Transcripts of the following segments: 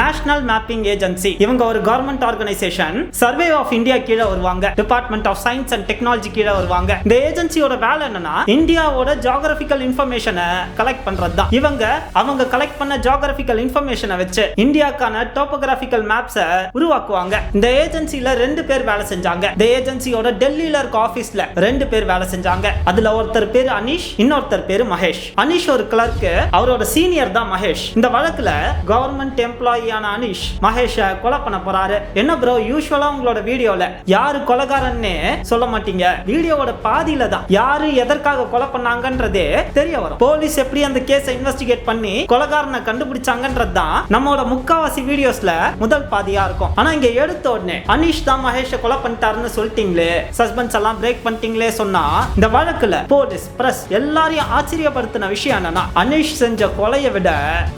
National mapping agency இவங்க ஒரு government organisation survey of India கீழே வருவாங்க. Department of science and technology கீழே வருவாங்க. இந்த ஏஜென்சியோட வேலை என்னன்னா இந்தியாவோட ஜியாகிரபிக்கல் இன்ஃபர்மேஷனை கலெக்ட் பண்றது தான் இவங்க அவங்க கலெக்ட் பண்ண ஜியாகிரபிக்கல் இன்ஃபர்மேஷனை வச்சு இந்தியாக்கான டோபோகிராபிக்கல் மேப்ஸை உருவாக்குவாங்க. இந்த ஏஜென்சியில ரெண்டு பேர் வேலை செஞ்சாங்க. இந்த ஏஜென்சியோட டெல்லியில இருக்க ஆபீஸ்ல ரெண்டு பேர் வேலை செஞ்சாங்க. அதுல ஒருத்தர் பேரு அனீஷ் இன்னொருத்தர் பேரு மகேஷ். அனீஷ் ஒரு கிளர்க்கு அவரோட சீனியர் தான் மகேஷ். இந்த வழக்குல கவர்மெண்ட் நிர்வாகியான அனீஷ் மகேஷ கொலை பண்ண போறாரு. என்ன ப்ரோ யூஸ்வலா உங்களோட வீடியோல யாரு கொலகாரன்னு சொல்ல மாட்டீங்க. வீடியோவோட பாதியில தான் யாரு எதற்காக கொலை பண்ணாங்கன்றதே தெரிய வரும். போலீஸ் எப்படி அந்த கேஸை இன்வெஸ்டிகேட் பண்ணி கொலைகாரனை கண்டுபிடிச்சாங்கன்றது தான் நம்மளோட முக்காவாசி வீடியோஸ்ல முதல் பாதியா இருக்கும். ஆனா இங்க எடுத்த உடனே அனீஷ் தான் மகேஷ கொலை பண்ணிட்டாருன்னு சொல்லிட்டீங்களே. சஸ்பென்ஸ் எல்லாம் பிரேக் பண்ணிட்டீங்களே சொன்னா இந்த வழக்குல போலீஸ் பிரஸ் எல்லாரையும் ஆச்சரியப்படுத்தின விஷயம் என்னன்னா அனீஷ் செஞ்ச கொலையை விட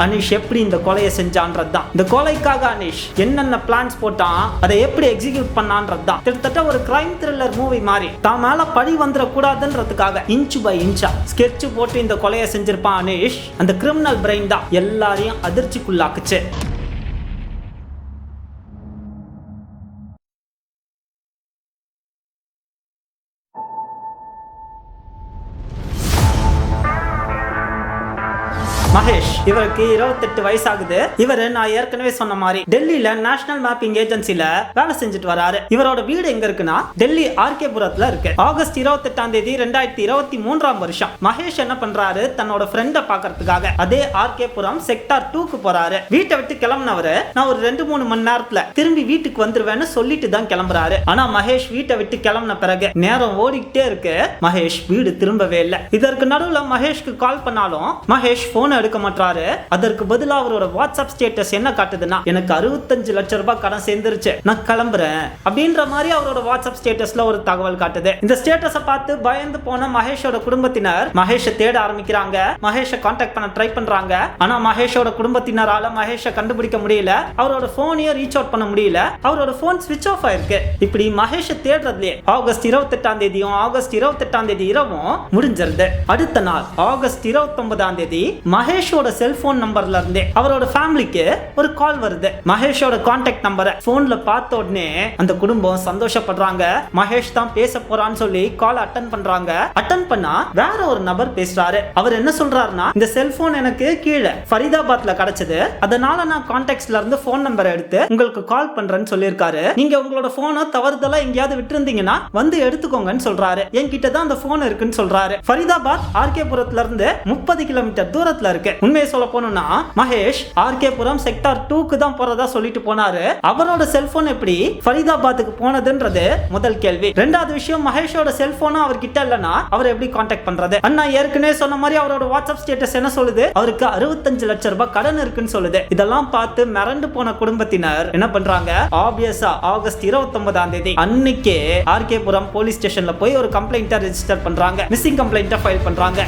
அனீஷ் எப்படி இந்த கொலையை செஞ்சான்றது தான் இந்த கொலைக்காக அனிஷ் என்னென்ன பிளான்ஸ் போட்டான் அதை எப்படி எக்ஸிக்யூட் பண்ணான்றது தான். கிட்டத்தட்ட ஒரு கிரைம் த்ரில்லர் மூவி மாதிரி. தான் மேல பழி வந்துடக்கூடாதுன்றதுக்காக இன்ச் பை இன்ச்சா ஸ்கெட்ச் போட்டு இந்த கொலையை செஞ்சிருப்பான் அனிஷ். அந்த கிரிமினல் பிரெயின் தான் எல்லாரையும் அதிர்ச்சிக்குள்ளாக்குச்சு. மகேஷ் இவருக்கு இருபத்தெட்டு வயசாகுது. இவரு நான் ஏற்கனவே சொன்ன மாதிரி டெல்லியில நேஷனல் மேப்பிங் ஏஜென்சில வேலை செஞ்சுட்டு வராரு. இவரோட வீடு எங்க இருக்குன்னா டெல்லி ஆர்கே புரத்துல இருக்கு. ஆகஸ்ட் இருபத்தெட்டாம் தேதி ரெண்டாயிரத்தி இருபத்தி மூன்றாம் வருஷம். மகேஷ் என்ன பண்றாரு? தன்னோட ஃப்ரெண்ட பாக்குறதுக்காக அதே ஆர்கே புரம் செக்டார் டூக்கு போறாரு. வீட்டை விட்டு கிளம்புனவரு நான் ஒரு ரெண்டு மூணு மணி நேரத்துல திரும்பி வீட்டுக்கு வந்துருவேன்னு சொல்லிட்டு தான் கிளம்புறாரு. ஆனா மகேஷ் வீட்டை விட்டு கிளம்புன பிறகு நேரம் ஓடிக்கிட்டே இருக்கு. மகேஷ் வீடு திரும்பவே இல்லை. இதற்கு நடுவுல மகேஷ்க்கு கால் பண்ணாலும் மகேஷ் போன் எடுக்க மாட்டாரு அதற்கு பதிலா அவரோட வாட்ஸ்அப் ஸ்டேட்டஸ் என்ன காட்டுதுன்னா எனக்கு அறுபத்தஞ்சு லட்ச ரூபாய் கடன் சேர்ந்துருச்சு நான் கிளம்புறேன் அப்படின்ற மாதிரி அவரோட வாட்ஸ்அப் ஸ்டேட்டஸ்ல ஒரு தகவல் காட்டுது. இந்த ஸ்டேட்டஸை பார்த்து பயந்து போன மகேஷோட குடும்பத்தினர் மகேஷை தேட ஆரம்பிக்கிறாங்க. மகேஷை கான்டாக்ட் பண்ண ட்ரை பண்றாங்க. ஆனா மகேஷோட குடும்பத்தினரால மகேஷை கண்டுபிடிக்க முடியல. அவரோட போனையும் ரீச் அவுட் பண்ண முடியல. அவரோட போன் ஸ்விட்ச் ஆஃப் ஆயிருக்கு. இப்படி மகேஷ தேடுறதுலே ஆகஸ்ட் இருபத்தெட்டாம் தேதியும் ஆகஸ்ட் இருபத்தெட்டாம் தேதி இரவும் முடிஞ்சிருது. அடுத்த நாள் ஆகஸ்ட் இருபத்தி ஒன்பதாம் தேதி மகேஷ் மகேஷோட செல்போன் நம்பர்ல இருந்தே அவரோட ஃபேமிலிக்கு ஒரு கால் வருது. மகேஷோட கான்டாக்ட் நம்பரை போன்ல பார்த்த உடனே அந்த குடும்பம் சந்தோஷப்படுறாங்க. மகேஷ் தான் பேச போறான்னு சொல்லி கால் அட்டன் பண்றாங்க. அட்டன் பண்ணா வேற ஒரு நபர் பேசுறாரு. அவர் என்ன சொல்றாருன்னா இந்த செல்போன் எனக்கு கீழே ஃபரிதாபாத்ல கிடைச்சது. அதனால நான் கான்டாக்ட்ஸ்ல இருந்து போன் நம்பரை எடுத்து உங்களுக்கு கால் பண்றேன்னு சொல்லியிருக்காரு. நீங்க உங்களோட போனை தவறுதலா எங்கேயாவது விட்டுருந்தீங்கன்னா வந்து எடுத்துக்கோங்கன்னு சொல்றாரு. என்கிட்ட தான் அந்த போன் இருக்குன்னு சொல்றாரு. ஃபரிதாபாத் ஆர்கேபுரத்துல இருந்து முப்பது கிலோமீட்டர் தூரத்துல இருக்கு உண்மையை சொல்ல போனோம்னா மகேஷ் ஆர்கேபுரம் செக்டார் டூக்கு தான் போறதா சொல்லிட்டு போனாரு. அவரோட செல்போன் எப்படி ஃபரிதாபாத்துக்கு போனதுன்றது முதல் கேள்வி. ரெண்டாவது விஷயம் மகேஷோட செல்போனும் அவர்கிட்ட இல்லனா அவர் எப்படி காண்டாக்ட் பண்றது? அண்ணா ஏற்கனவே சொன்ன மாதிரி அவரோட வாட்ஸ்அப் ஸ்டேட்டஸ் என்ன சொல்லுது? அவருக்கு அறுபத்தஞ்சு லட்சம் ரூபாய் கடன் இருக்குன்னு சொல்லுது. இதெல்லாம் பார்த்து மிரண்டு போன குடும்பத்தினர் என்ன பண்றாங்க? ஆப்வியஸா ஆகஸ்ட் இருபத்தொன்பதாம் தேதி அன்னைக்கே ஆர்கேபுரம் போலீஸ் ஸ்டேஷன்ல போய் ஒரு கம்ப்ளைண்ட்டை ரெஜிஸ்டர் பண்றாங்க. மிஸ்ஸிங் கம்ப்ளைண்ட்டை ஃபைல் பண்றாங்க.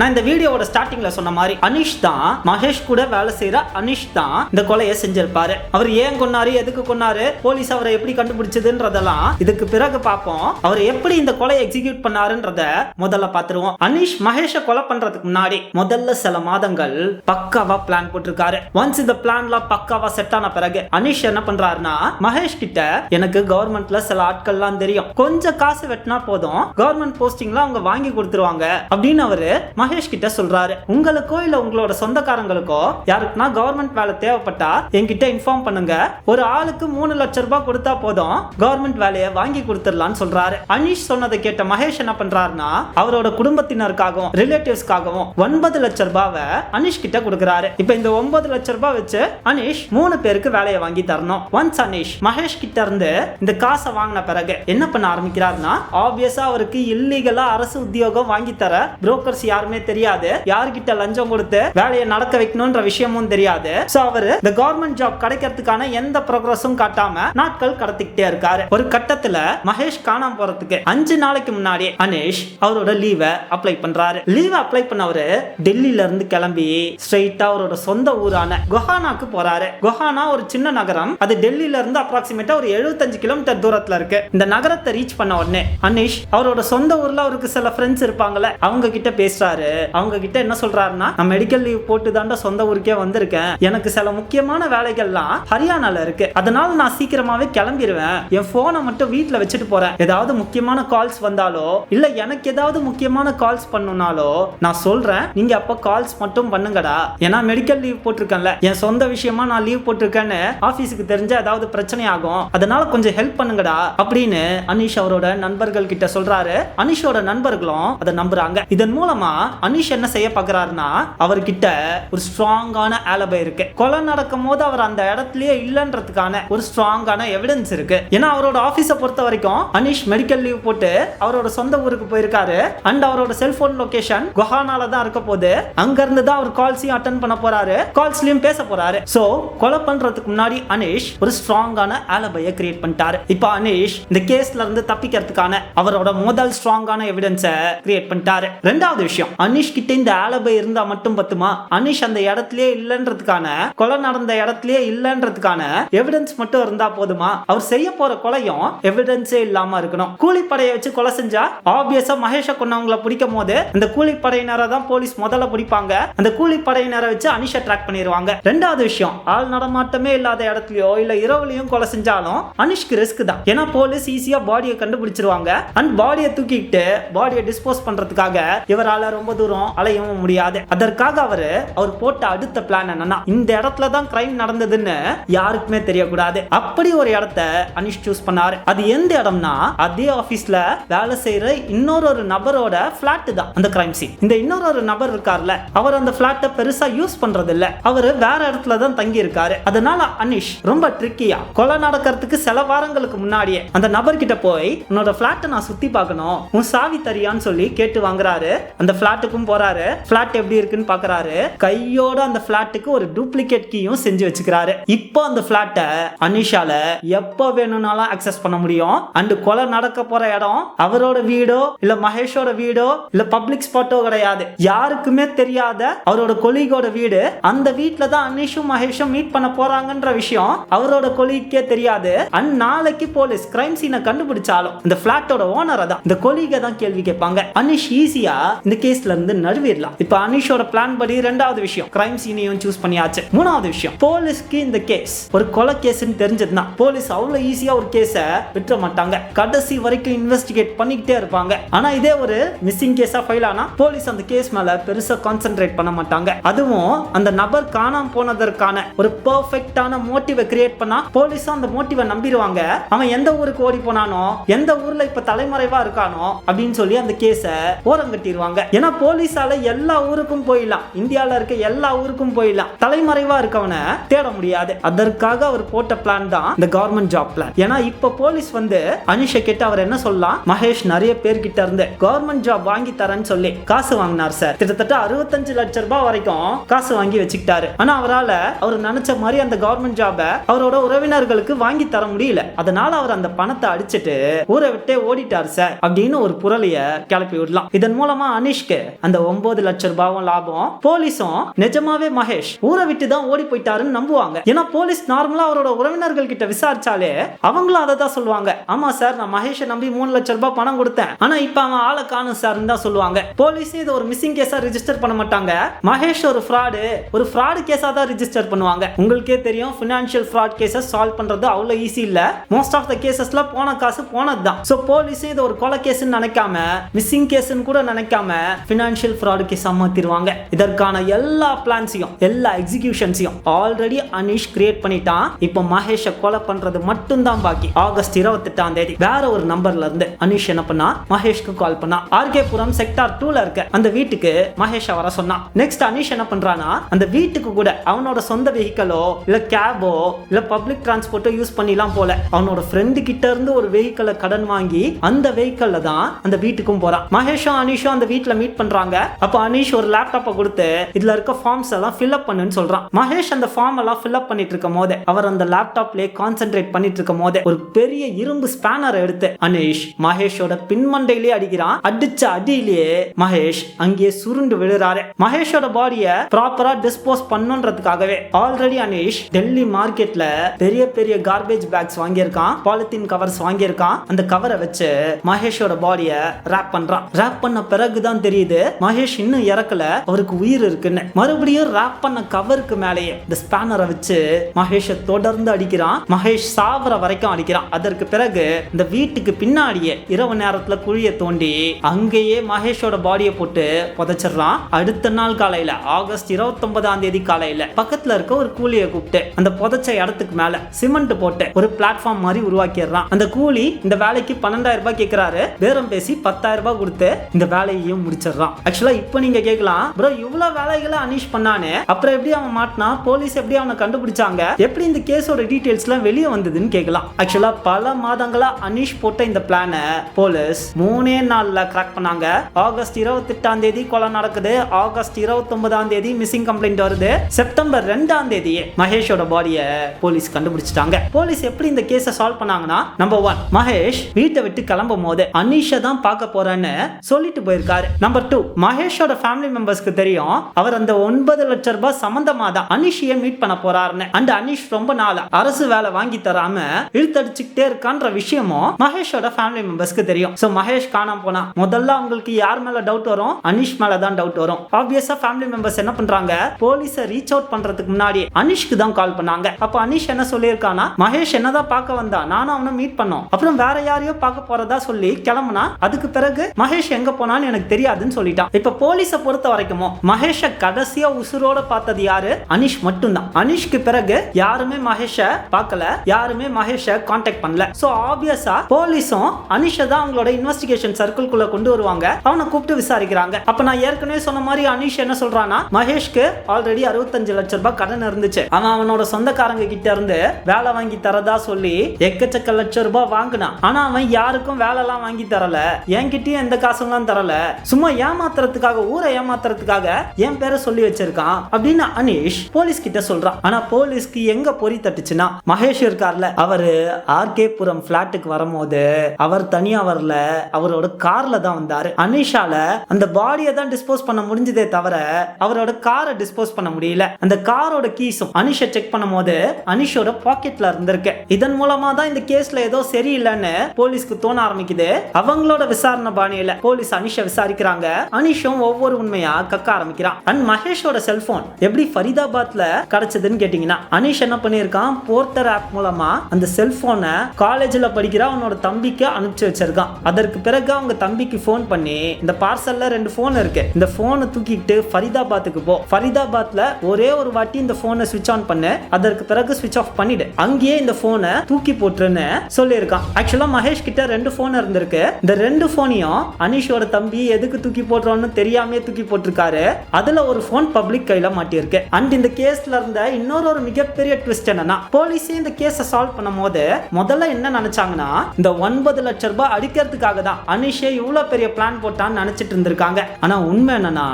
நான் இந்த வீடியோவோட ஸ்டார்டிங்ல சொன்ன மாதிரி அனிஷ் தான் மகேஷ் கூட வேலை செய்யற அனிஷ் தான் இந்த கொலையை செஞ்சிருப்பாரு. அவர் ஏன் கொன்னாரு எதுக்கு கொன்னாரு போலீஸ் அவரை எப்படி கண்டுபிடிச்சதுன்றதெல்லாம் இதுக்கு பிறகு பார்ப்போம். அவர் எப்படி இந்த கொலையை எக்ஸிக்யூட் பண்ணாருன்றத முதல்ல பார்த்துருவோம். அனிஷ் மகேஷை கொலை பண்றதுக்கு முன்னாடி முதல்ல சில மாதங்கள் பக்காவா பிளான் போட்டிருக்காரு. ஒன்ஸ் இந்த பிளான்லாம் பக்காவா செட் ஆன பிறகு அனிஷ் என்ன பண்றாருன்னா மகேஷ் கிட்ட எனக்கு கவர்மெண்ட்ல சில ஆட்கள்லாம் தெரியும். கொஞ்சம் காசு வெட்டினா போதும். கவர்மெண்ட் போஸ்டிங்லாம் அவங்க வாங்கி கொடுத்துருவாங்க அப்படின்னு அவரு மகேஷ் கிட்ட சொல்றாரு. உங்களுக்கோ இல்ல உங்களோட சொந்தக்காரங்களுக்கோ யாருக்குன்னா கவர்மெண்ட் வேலை தேவைப்பட்டா என்கிட்ட இன்ஃபார்ம் பண்ணுங்க. ஒரு ஆளுக்கு மூணு லட்சம் ரூபாய் கொடுத்தா போதும் கவர்மெண்ட் வேலையை வாங்கி கொடுத்துடலாம்னு சொல்றாரு. அனீஷ் சொன்னதை கேட்ட மகேஷ் என்ன பண்றாருன்னா அவரோட குடும்பத்தினருக்காகவும் ரிலேட்டிவ்ஸ்க்காகவும் ஒன்பது லட்சம் ரூபாவை அனீஷ் கிட்ட கொடுக்குறாரு. இப்போ இந்த ஒன்பது லட்சம் ரூபாய் வச்சு அனீஷ் மூணு பேருக்கு வேலையை வாங்கி தரணும். ஒன்ஸ் அனீஷ் மகேஷ் கிட்ட இருந்து இந்த காசை வாங்கின பிறகு என்ன பண்ண ஆரம்பிக்கிறாருன்னா ஆப்வியஸா அவருக்கு இல்லீகலா அரசு உத்தியோகம் வாங்கி தர புரோக்கர்ஸ் யாருமே யாருன்னே தெரியாது. யார்கிட்ட லஞ்சம் கொடுத்து வேலையை நடக்க வைக்கணும்ன்ற விஷயமும் தெரியாது. சோ அவரு இந்த கவர்மெண்ட் ஜாப் கிடைக்கிறதுக்கான எந்த ப்ரோக்ரஸும் காட்டாம நாட்கள் கடத்திக்கிட்டே இருக்காரு. ஒரு கட்டத்துல மகேஷ் காணாம போறதுக்கு அஞ்சு நாளைக்கு முன்னாடி அனேஷ் அவரோட லீவை அப்ளை பண்றாரு. லீவை அப்ளை பண்ணவரு டெல்லியில இருந்து கிளம்பி ஸ்ட்ரெயிட்டா அவரோட சொந்த ஊரான கொஹானாக்கு போறாரு. கொஹானா ஒரு சின்ன நகரம். அது டெல்லியில இருந்து அப்ராக்சிமேட்டா ஒரு 75 கிலோமீட்டர் தூரத்துல இருக்கு. இந்த நகரத்தை ரீச் பண்ண உடனே அனீஷ் அவரோட சொந்த ஊர்ல அவருக்கு சில ஃப்ரெண்ட்ஸ் இருப்பாங்கல்ல அவங்க கிட்ட பேசுறாரு. அவங்க கிட்ட என்ன சொல்றாருன்னா நான் மெடிக்கல் லீவ் போட்டு தாண்டா சொந்த ஊருக்கே வந்திருக்கேன். எனக்கு சில முக்கியமான வேலைகள்லாம் ஹரியானால இருக்கு. அதனால நான் சீக்கிரமாவே கிளம்பிடுவேன் என் போனை மட்டும் வீட்டுல வச்சுட்டு போறேன். ஏதாவது முக்கியமான கால்ஸ் வந்தாலோ இல்ல எனக்கு ஏதாவது முக்கியமான கால்ஸ் பண்ணுனாலோ நான் சொல்றேன். நீங்க அப்ப கால்ஸ் மட்டும் பண்ணுங்கடா. ஏன்னா மெடிக்கல் லீவ் போட்டிருக்கேன்ல. என் சொந்த விஷயமா நான் லீவ் போட்டிருக்கேன்னு ஆபீஸுக்கு தெரிஞ்ச ஏதாவது பிரச்சனை ஆகும் அதனால கொஞ்சம் ஹெல்ப் பண்ணுங்கடா. அப்படின்னு அனீஷ் அவரோட நண்பர்கள் கிட்ட சொல்றாரு. அனீஷோட நண்பர்களும் அதை நம்புறாங்க. இதன் மூலமா அனீஷ் என்ன செய்ய பாக்குறாருன்னா அவர்கிட்ட ஒரு ஸ்ட்ராங்கான ஆலபை இருக்கு. கொலை நடக்கும் போது அவர் அந்த இடத்துலயே இல்லைன்றதுக்கான ஒரு ஸ்ட்ராங்கான எவிடன்ஸ் இருக்கு. ஏன்னா அவரோட ஆஃபீஸை பொறுத்த வரைக்கும் அனீஷ் மெடிக்கல் லீவ் போட்டு அவரோட சொந்த ஊருக்கு போயிருக்காரு. அண்ட் அவரோட செல்போன் லொகேஷன் குஹானால தான் இருக்க போது அங்க இருந்து தான் அவர் கால்ஸையும் அட்டன் பண்ண போறாரு. கால்ஸ்லயும் பேச போறாரு. சோ கொலை பண்றதுக்கு முன்னாடி அனீஷ் ஒரு ஸ்ட்ராங்கான ஆலபையை கிரியேட் பண்ணிட்டாரு. இப்போ அனீஷ் இந்த கேஸ்ல இருந்து தப்பிக்கிறதுக்கான அவரோட முதல் ஸ்ட்ராங்கான எவிடன்ஸை கிரியேட் பண்ணிட்டாரு. ரெண்டாவது விஷயம் அனிஷ் கிட்ட இந்த ஆலபை இருந்தா மட்டும் பத்துமா? அனிஷ் அந்த இடத்துலயே இல்லன்றதுக்கான கொலை நடந்த இடத்துலயே இல்லன்றதுக்கான எவிடன்ஸ் மட்டும் இருந்தா போதுமா? அவர் செய்ய போற கொலையும் எவிடன்ஸே இல்லாம இருக்கணும். கூலிப்படையை வச்சு கொலை செஞ்சா ஆப்வியஸா மகேஷ கொண்டவங்களை பிடிக்கும் போது அந்த கூலிப்படையினரை தான் போலீஸ் முதல்ல பிடிப்பாங்க. அந்த கூலிப்படையினரை வச்சு அனிஷை ட்ராக் பண்ணிடுவாங்க. ரெண்டாவது விஷயம் ஆள் நடமாட்டமே இல்லாத இடத்துலயோ இல்ல இரவுலையும் கொலை செஞ்சாலும் அனிஷ்க்கு ரிஸ்க் தான். ஏன்னா போலீஸ் ஈஸியா பாடியை கண்டுபிடிச்சிருவாங்க. அண்ட் பாடியை தூக்கிட்டு பாடியை டிஸ்போஸ் பண்றதுக்காக இவரால ரொம்ப ரொம்ப தூரம் அலையவும் முடியாது. அதற்காக அவர் அவர் போட்ட அடுத்த பிளான் என்னன்னா இந்த இடத்துல தான் கிரைம் நடந்ததுன்னு யாருக்குமே தெரியக்கூடாது. அப்படி ஒரு இடத்த அனிஷ் சூஸ் பண்ணாரு. அது எந்த இடம்னா அதே ஆபீஸ்ல வேலை செய்யற இன்னொரு ஒரு நபரோட பிளாட் தான் அந்த கிரைம் சீன் இந்த இன்னொரு ஒரு நபர் இருக்கார்ல அவர் அந்த பிளாட்டை பெருசா யூஸ் பண்றது இல்ல அவர் வேற இடத்துல தான் தங்கி இருக்காரு அதனால அனிஷ் ரொம்ப ட்ரிக்கியா கொலை நடக்கிறதுக்கு சில வாரங்களுக்கு முன்னாடியே அந்த நபர் கிட்ட போய் உன்னோட பிளாட்டை நான் சுத்தி பார்க்கணும். உன் சாவி தரியான்னு சொல்லி கேட்டு வாங்குறாரு. அந்த பிளாட்டுக்கும் போறாரு. பிளாட் எப்படி இருக்குன்னு பாக்குறாரு. கையோட அந்த பிளாட்டுக்கு ஒரு டூப்ளிகேட் கீயும் செஞ்சு வச்சுக்கிறாரு. இப்போ அந்த பிளாட்டை அனிஷால எப்போ வேணும்னாலும் அக்சஸ் பண்ண முடியும். அண்ட் கொலை நடக்க போற இடம் அவரோட வீடோ இல்ல மகேஷோட வீடோ இல்ல பப்ளிக் ஸ்பாட்டோ கிடையாது. யாருக்குமே தெரியாத அவரோட கொலீகோட வீடு. அந்த வீட்ல தான் அனிஷும் மகேஷும் மீட் பண்ண போறாங்கன்ற விஷயம் அவரோட கொலீக்கே தெரியாது. அண்ட் நாளைக்கு போலீஸ் கிரைம் சீனை கண்டுபிடிச்சாலும் இந்த பிளாட்டோட ஓனர் தான் இந்த கொலீகை தான் கேள்வி கேட்பாங்க. அனிஷ் ஈஸியா இந்த கேஸ்ல இருந்து நழுவிடலாம். இப்போ அனிஷோட பிளான் படி ரெண்டாவது விஷயம் கிரைம் சீனையும் சூஸ் பண்ணியாச்சு. மூணாவது விஷயம் போலீஸ்க்கு இந்த கேஸ் ஒரு கொலை கேஸ்னு தெரிஞ்சதுன்னா போலீஸ் அவ்வளவு ஈஸியா ஒரு கேஸை விட்டுற மாட்டாங்க. கடைசி வரைக்கும் இன்வெஸ்டிகேட் பண்ணிக்கிட்டே இருப்பாங்க. ஆனா இதே ஒரு மிஸ்ஸிங் கேஸா ஃபைல் ஆனா போலீஸ் அந்த கேஸ் மேல பெருசா கான்சென்ட்ரேட் பண்ண மாட்டாங்க. அதுவும் அந்த நபர் காணாம போனதற்கான ஒரு பெர்ஃபெக்ட்டான மோட்டிவை கிரியேட் பண்ணா போலீஸும் அந்த மோட்டிவை நம்பிடுவாங்க. அவன் எந்த ஊருக்கு ஓடி போனானோ எந்த ஊர்ல இப்ப தலைமறைவா இருக்கானோ அப்படின்னு சொல்லி அந்த கேஸை ஓரம் கட்டிடுவாங்க ஏன்னா போலீஸால எல்லா ஊருக்கும் போயிடலாம். இந்தியாவில் இருக்க எல்லா ஊருக்கும் போயிடலாம். தலைமறைவா இருக்கவனை தேட முடியாது. அதற்காக அவர் போட்ட பிளான் தான் இந்த கவர்மெண்ட் ஜாப் பிளான் ஏன்னா இப்ப போலீஸ் வந்து அனிஷை கிட்ட அவர் என்ன சொல்லலாம்? மகேஷ் நிறைய பேர்கிட்ட இருந்து கவர்மெண்ட் ஜாப் வாங்கி தரேன்னு சொல்லி காசு வாங்கினார் சார் கிட்டத்தட்ட அறுபத்தஞ்சு லட்சம் ரூபாய் வரைக்கும் காசு வாங்கி வச்சுக்கிட்டாரு. ஆனா அவரால அவர் நினைச்ச மாதிரி அந்த கவர்மெண்ட் ஜாபை அவரோட உறவினர்களுக்கு வாங்கி தர முடியல. அதனால அவர் அந்த பணத்தை அடிச்சிட்டு ஊரை விட்டே ஓடிட்டார் சார் அப்படின்னு ஒரு புரளிய கிளப்பி விடலாம். இதன் மூலமா அனிஷ்க்கு அந்த ஒன்பது லட்சம் ரூபாயும் லாபம். போலீஸும் நிஜமாவே மகேஷ் ஊரை விட்டு தான் ஓடி போயிட்டாருன்னு நம்புவாங்க. ஏன்னா போலீஸ் நார்மலா அவரோட உறவினர்கள் கிட்ட விசாரிச்சாலே அவங்களும் அதை தான் சொல்லுவாங்க. ஆமா சார் நான் மகேஷை நம்பி மூணு லட்சம் ரூபாய் பணம் கொடுத்தேன். ஆனா இப்ப அவன் ஆளை காணும் சார் தான் சொல்லுவாங்க. போலீஸ் இது ஒரு மிஸ்ஸிங் கேஸா ரிஜிஸ்டர் பண்ண மாட்டாங்க. மகேஷ் ஒரு ஃப்ராடு ஒரு ஃப்ராடு கேஸா தான் ரிஜிஸ்டர் பண்ணுவாங்க. உங்களுக்கே தெரியும் ஃபினான்ஷியல் ஃப்ராட் கேசஸ் சால்வ் பண்றது அவ்வளவு ஈஸி இல்ல. மோஸ்ட் ஆஃப் த கேசஸ்ல போன காசு போனதுதான். சோ ஸோ போலீஸ் இது ஒரு கொலை கேஸ்னு நினைக்காம மிஸ்ஸிங் கேஸ்னு கூட நினைக்காம ஃபினான்ஷியல் ஃப்ராடுக்கு சம்மத்திடுவாங்க இதற்கான எல்லா பிளான்ஸையும் எல்லா எக்ஸிகியூஷன்ஸையும் ஆல்ரெடி அனிஷ் கிரியேட் பண்ணிட்டான். இப்போ மகேஷை கொலை பண்றது மட்டும்தான் பாக்கி. ஆகஸ்ட் இருபத்தெட்டாம் தேதி வேற ஒரு நம்பர்ல இருந்து அனிஷ் என்ன பண்ணா? மகேஷ்க்கு கால் பண்ணா. ஆர்கே புரம் செக்டார் டூல இருக்க அந்த வீட்டுக்கு மகேஷ வர சொன்னான் நெக்ஸ்ட் அனிஷ் என்ன பண்றானா அந்த வீட்டுக்கு கூட அவனோட சொந்த வெஹிக்கலோ இல்ல கேபோ இல்ல பப்ளிக் டிரான்ஸ்போர்ட்டோ யூஸ் பண்ணிலாம் போல. அவனோட ஃப்ரெண்டு கிட்ட இருந்து ஒரு வெஹிக்கலை கடன் வாங்கி அந்த வெஹிக்கல்ல தான் அந்த வீட்டுக்கும் போறான். மகேஷும் அனிஷும் அந்த வீட்டுல மீட் பண்றாங்க. அப்ப அனீஷ் ஒரு லேப்டாப்பை கொடுத்து இதுல இருக்க ஃபார்ம்ஸ் எல்லாம் ஃபில் அப் பண்ணுன்னு சொல்றான். மகேஷ் அந்த ஃபார்ம் எல்லாம் ஃபில் அப் பண்ணிட்டு இருக்கும் போது அவர் அந்த லேப்டாப்லயே கான்சென்ட்ரேட் பண்ணிட்டு இருக்கும் போது ஒரு பெரிய இரும்பு ஸ்பேனர் எடுத்து அனீஷ் மகேஷோட பின்மண்டையிலே அடிக்கிறான். அடிச்ச அடியிலேயே மகேஷ் அங்கேயே சுருண்டு விழுறாரு. மகேஷோட பாடிய ப்ராப்பரா டிஸ்போஸ் பண்ணுன்றதுக்காகவே ஆல்ரெடி அனீஷ் டெல்லி மார்க்கெட்ல பெரிய பெரிய கார்பேஜ் பேக்ஸ் வாங்கியிருக்கான் பாலித்தீன் கவர்ஸ் வாங்கியிருக்கான். அந்த கவரை வச்சு மகேஷோட பாடிய ரேப் பண்றான். ரேப் பண்ண பிறகுதான் தெரியுது மகேஷ் இன்னும் இறக்கல. அவருக்கு உயிர் இருக்குன்னு. மறுபடியும் ரேப் பண்ண கவருக்கு மேலேயே இந்த ஸ்பேனரை வச்சு மகேஷை தொடர்ந்து அடிக்கிறான். மகேஷ் சாவர வரைக்கும் அடிக்கிறான். அதற்கு பிறகு இந்த வீட்டுக்கு பின்னாடியே இரவு நேரத்துல குழிய தோண்டி அங்கேயே மகேஷோட பாடியை போட்டு புதைச்சிடுறான். அடுத்த நாள் காலையில ஆகஸ்ட் இருபத்தொன்பதாம் தேதி காலையில பக்கத்துல இருக்க ஒரு கூலியை கூப்பிட்டு அந்த புதைச்ச இடத்துக்கு மேல சிமெண்ட் போட்டு ஒரு பிளாட்ஃபார்ம் மாதிரி உருவாக்கிடுறான். அந்த கூலி இந்த வேலைக்கு பன்னெண்டாயிரம் ரூபாய் கேட்கிறாரு பேரம் பேசி பத்தாயிரம் ரூபாய் கொடுத்து இந்த வேலையையும் முடிச்சிடுறான். ஆக்சுவலா இப்போ நீங்க கேட்கலாம் ப்ரோ இவ்வளோ வேலைகளை அனீஷ் பண்ணானே அப்புறம் எப்படி அவன் மாட்டினா போலீஸ் எப்படி அவனை கண்டுபிடிச்சாங்க எப்படி இந்த கேஸோட டீடைல்ஸ் எல்லாம் வெளியே வந்ததுன்னு கேட்கலாம் ஆக்சுவலா பல மாதங்களா அனீஷ் போட்ட இந்த பிளானை போலீஸ் மூணே நாள்ல கிராக் பண்ணாங்க. ஆகஸ்ட் இருபத்தெட்டாம் தேதி கொலை நடக்குது. ஆகஸ்ட் இருபத்தொன்பதாம் தேதி மிஸ்ஸிங் கம்ப்ளைண்ட் வருது. செப்டம்பர் ரெண்டாம் தேதி மகேஷோட பாடிய போலீஸ் கண்டுபிடிச்சிட்டாங்க. போலீஸ் எப்படி இந்த கேஸை சால்வ் பண்ணாங்கன்னா நம்பர் ஒன் மகேஷ் வீட்டை விட்டு கிளம்பும் போது அனீஷை தான் பார்க்க போறேன்னு சொல்லிட்டு போயிருக்காரு. நம்பர் டூ மகேஷோட ஃபேமிலி மெம்பர்ஸ்க்கு தெரியும் அவர் அந்த ஒன்பது லட்சம் ரூபாய் சம்பந்தமா தான் அனீஷியை மீட் பண்ண போறாருன்னு. அண்ட் அனீஷ் ரொம்ப நாளா அரசு வேலை வாங்கி தராம இழுத்தடிச்சுக்கிட்டே இருக்கான்ற விஷயமும் மகேஷோட ஃபேமிலி மெம்பர்ஸ்க்கு தெரியும். சோ மகேஷ் காணாம போனா முதல்ல அவங்களுக்கு யார் மேல டவுட் வரும்? அனிஷ் மேல தான் டவுட் வரும் ஆப்வியஸா ஃபேமிலி மெம்பர்ஸ் என்ன பண்றாங்க? போலீஸை ரீச் அவுட் பண்றதுக்கு முன்னாடி அனிஷ்க்கு தான் கால் பண்ணாங்க. அப்ப அனீஷ் என்ன சொல்லியிருக்கானா மகேஷ் என்னதான் பார்க்க வந்தா நானும் அவனை மீட் பண்ணோம். அப்புறம் வேற யாரையோ பார்க்க போறதா சொல்லி கிளம்புனா அதுக்கு பிறகு மகேஷ் எங்க போனான்னு எனக்கு தெரியாதுன்னு சொல்லிட்டான். இப்ப போலீஸை பொறுத்த வரைக்கும் மகேஷ கடைசியா உசுரோட பார்த்தது யாரு? அனீஷ் மட்டும்தான். அனீஷ்க்கு பிறகு யாருமே மகேஷ பார்க்கல யாருமே மகேஷ காண்டாக்ட் பண்ணல. சோ ஆப்வியஸா போலீஸும் அனிஷ தான் அவங்களோட இன்வெஸ்டிகேஷன் சர்க்கிள்குள்ள கொண்டு வருவாங்க. அவனை கூப்பிட்டு விசாரிக்கிறாங்க. அப்ப நான் ஏற்கனவே சொன்ன மாதிரி அனீஷ் என்ன சொல்றானா மகேஷ்க்கு ஆல்ரெடி அறுபத்தஞ்சு லட்சம் ரூபாய் கடன் இருந்துச்சு. அவன் அவனோட சொந்தக்காரங்க கிட்ட இருந்து வேலை வாங்கி தரதா சொல்லி எக்கச்சக்க லட்சம் ரூபாய் வாங்கினான். ஆனா அவன் யாருக்கும் வேலை எல்லாம் வாங்கி தரல. என்கிட்டயும் எந்த காசும் தரல. சும்மா ஏமாத்துறதுக்காக ஊரை ஏமாத்துறதுக்காக என் பேரை சொல்லி வச்சிருக்கான் அப்படின்னு அனீஷ் போலீஸ் கிட்ட சொல்றான். ஆனா போலீஸ்க்கு எங்க பொறி தட்டுச்சுன்னா மகேஷ் இருக்கார்ல அவரு ஆர்கே புரம் பிளாட்டுக்கு வரும்போது அவர் தனியா வரல அவரோட கார்ல தான் வந்தாரு. அனிஷால அந்த பாடியை தான் டிஸ்போஸ் பண்ண முடிஞ்சதே தவிர அவரோட காரை டிஸ்போஸ் பண்ண முடியல. அந்த காரோட கீஸும் அனிஷை செக் பண்ணும் போது அனிஷோட பாக்கெட்ல இருந்திருக்கு. இதன் மூலமா தான் இந்த கேஸ்ல ஏதோ சரியில்லைன்னு போலீஸ்க்கு தோண ஆரம்பிக்குது. அவங்களோட விசாரணை பாணியில போலீஸ் அனிஷை விசாரிக்கிறாங்க. அனிஷும் ஒவ்வொரு உண்மையா கக்க ஆரம்பிக்கிறான் அண்ட் மகேஷோட செல்போன் எப்படி ஃபரிதாபாத்ல கிடைச்சதுன்னு கேட்டீங்கன்னா அனிஷ் என்ன பண்ணியிருக்கான்? போர்ட்டர் ஆப் மூலமா அந்த செல்போனை காலேஜ்ல படிக்கிற அவனோட தம்பிக்கு அனுப்பிச்சு வச்சிருக்கான். அதற்கு பிறகு அவங்க தம்பிக்கு ஃபோன் பண்ணி இந்த பார்சல்ல ரெண்டு ஃபோன் இருக்கு. இந்த ஃபோனை தூக்கிக்கிட்டு ஃபரிதாபாத்துக்கு போ. ஃபரிதாபாத்ல ஒரே ஒரு வாட்டி இந்த ஃபோனை சுவிட்ச் ஆன் பண்ணு. அதற்கு பிறகு சுவிட்ச் ஆஃப் பண்ணிடு. அங்கேயே இந்த ஃபோனை தூக்கி போட்டுருன்னு சொல்லியிருக்கான். ஆக்சுவலா மகேஷ் கிட்ட ரெண்டு ஃபோன் இருந்திருக்கு. இந்த ரெண்டு ஃபோனையும் அனிஷோட தம்பி எதுக்கு தூக்கி போடுறோம்னு தெரியாமே தூக்கி போட்டிருக்காரு. அதுல ஒரு போன் பப்ளிக் கையில மாட்டியிருக்கு. அண்ட் இந்த கேஸ்ல இருந்த இன்னொரு ஒரு மிகப்பெரிய ட்விஸ்ட் என்னன்னா போலீஸே இந்த கேஸ சால்வ் பண்ணும் போது முதல்ல என்ன நினைச்சாங்கன்னா இந்த ஒன்பது லட்சம் ரூபாய் அடிக்கிறதுக்காக தான் அனிஷே இவ்வளவு பெரிய பிளான் போட்டான்னு நினைச்சிட்டு இருந்திருக்காங்க. ஆனா உண்மை என்னன்னா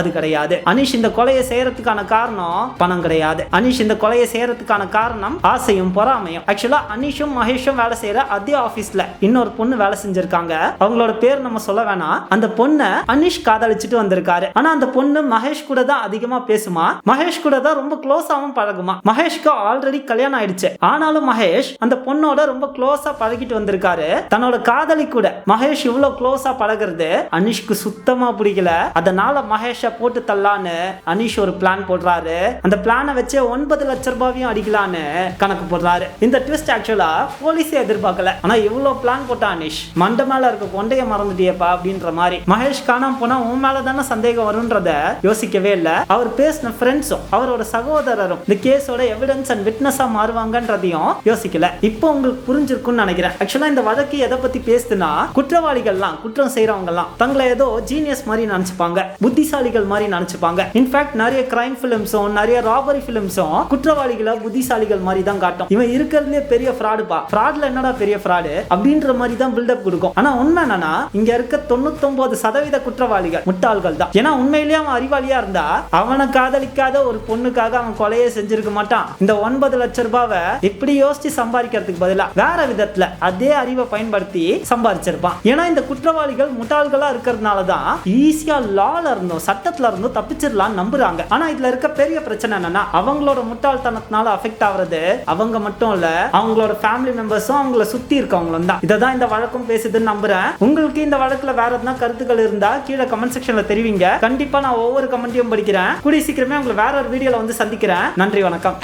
அது கிடையாது. அனிஷ் இந்த கொலையை செய்யறதுக்கான காரணம் பணம் கிடையாது. அனிஷ் இந்த கொலையை செய்யறதுக்கான காரணம் ஆசையும் பொறாமையும். ஆக்சுவலா அனீஷும் மகேஷும் வேலை செய்யற அதே ஆபீஸ்ல இன்னொரு பொண்ணு வேலை செஞ்சிருக்காங்க. அவங்களோட பேர் நம்ம சொல்ல வேணாம். அந்த பொண்ணை அனீஷ் காதலிச்சுட்டு வந்திருக்காரு. ஆனா அந்த பொண்ணு மகேஷ் கூட தான் அதிகமா பேசுமா? மகேஷ் கூட தான் ரொம்ப க்ளோஸாவும் பழகுமா? மகேஷ்க்கு ஆல்ரெடி கல்யாணம் ஆயிடுச்சு. ஆனாலும் மகேஷ் அந்த பொண்ணோட ரொம்ப க்ளோஸா பழகிட்டு வந்திருக்காரு. தன்னோட காதலி கூட. மகேஷ் இவ்வளவு க்ளோஸா பழகுறது அனீஷ்க்கு சுத்தமா பிடிக்கல. அதனால மகேஷ போட்டு தள்ளான்னு அனீஷ் ஒரு பிளான் போடுறாரு. அந்த பிளானை வச்சு ஒன்பது லட்ச ரூபாயும் அடிக்கலான்னு கணக்கு போடுறாரு. இந்த ட்விஸ்ட் ஆக்சுவலா போலீஸே எதிர்பார்க்கல. ஆனா இவ்வளவு பிளான் போட்டா அனீஷ் மண்ட மேல இருக்க கொண்டைய மறந்துட்டியப்பா அப்படின்ற மாதிரி. மகேஷ் காணாமல் போனால் உன் மேலே தானே சந்தேகம் வரும்ன்றத யோசிக்கவே இல்லை. அவர் பேசின ஃப்ரெண்ட்ஸும் அவரோட சகோதரரும் இந்த கேஸோட எவிடன்ஸ் அண்ட் விட்னஸாக மாறுவாங்கன்றதையும் யோசிக்கல. இப்போ உங்களுக்கு புரிஞ்சிருக்கும்னு நினைக்கிறேன். ஆக்சுவலாக இந்த வழக்கு எதை பற்றி பேசுதுன்னா குற்றவாளிகள்லாம் குற்றம் செய்கிறவங்கலாம் தங்களை ஏதோ ஜீனியஸ் மாதிரி நினச்சிப்பாங்க புத்திசாலிகள் மாதிரி நினச்சிப்பாங்க. இன்ஃபேக்ட் நிறைய கிரைம் ஃபிலிம்ஸும் நிறைய ராபரி ஃபிலிம்ஸும் குற்றவாளிகளை புத்திசாலிகள் மாதிரி தான் காட்டும். இவன் இருக்கிறதுலே பெரிய ஃப்ராடுப்பா ஃப்ராட்ல என்னடா பெரிய ஃப்ராடு அப்படின்ற மாதிரி தான் பில்டப் கொடுக்கும். ஆனால் உண்மை என்னன்னா இங்கே இருக்க தொண்ணூத்தொம்பது சதவீத குற்றவாளிகள் முட்டாள்கள் தான். ஏன்னா உண்மையிலேயே அவன் அறிவாளியா இருந்தா அவனை காதலிக்காத ஒரு பொண்ணுக்காக அவன் கொலையை செஞ்சிருக்க மாட்டான். இந்த ஒன்பது லட்சம் ரூபாவை இப்படி யோசிச்சு சம்பாதிக்கிறதுக்கு பதிலா வேற விதத்துல அதே அறிவை பயன்படுத்தி சம்பாதிச்சிருப்பான். ஏன்னா இந்த குற்றவாளிகள் முட்டாள்களா இருக்கிறதுனால தான் ஈஸியா லால இருந்தும் சட்டத்துல இருந்தும் தப்பிச்சிடலாம் நம்புறாங்க. ஆனா இதுல இருக்க பெரிய பிரச்சனை என்னன்னா அவங்களோட முட்டாள்தனத்தினால அஃபெக்ட் ஆகுறது அவங்க மட்டும் இல்ல அவங்களோட ஃபேமிலி மெம்பர்ஸும் அவங்கள சுத்தி இருக்கவங்களும் தான். இதை தான் இந்த வழக்கம் பேசுதுன்னு நம்புறேன். உங்களுக்கு இந்த வழக்குல வேற எதுனா கருத்துக்கள் இருந்தா கீழே கமெண்ட் செக்ஷன்ல தெரிவிங்க. கண்டிப்பா நான் ஒவ்வொரு கமெண்ட்டையும் படிக்கிறேன். கூடிய சீக்கிரமே உங்களை வேற ஒரு வீடியோல வந்து சந்திக்கிறேன். நன்றி வணக்கம்.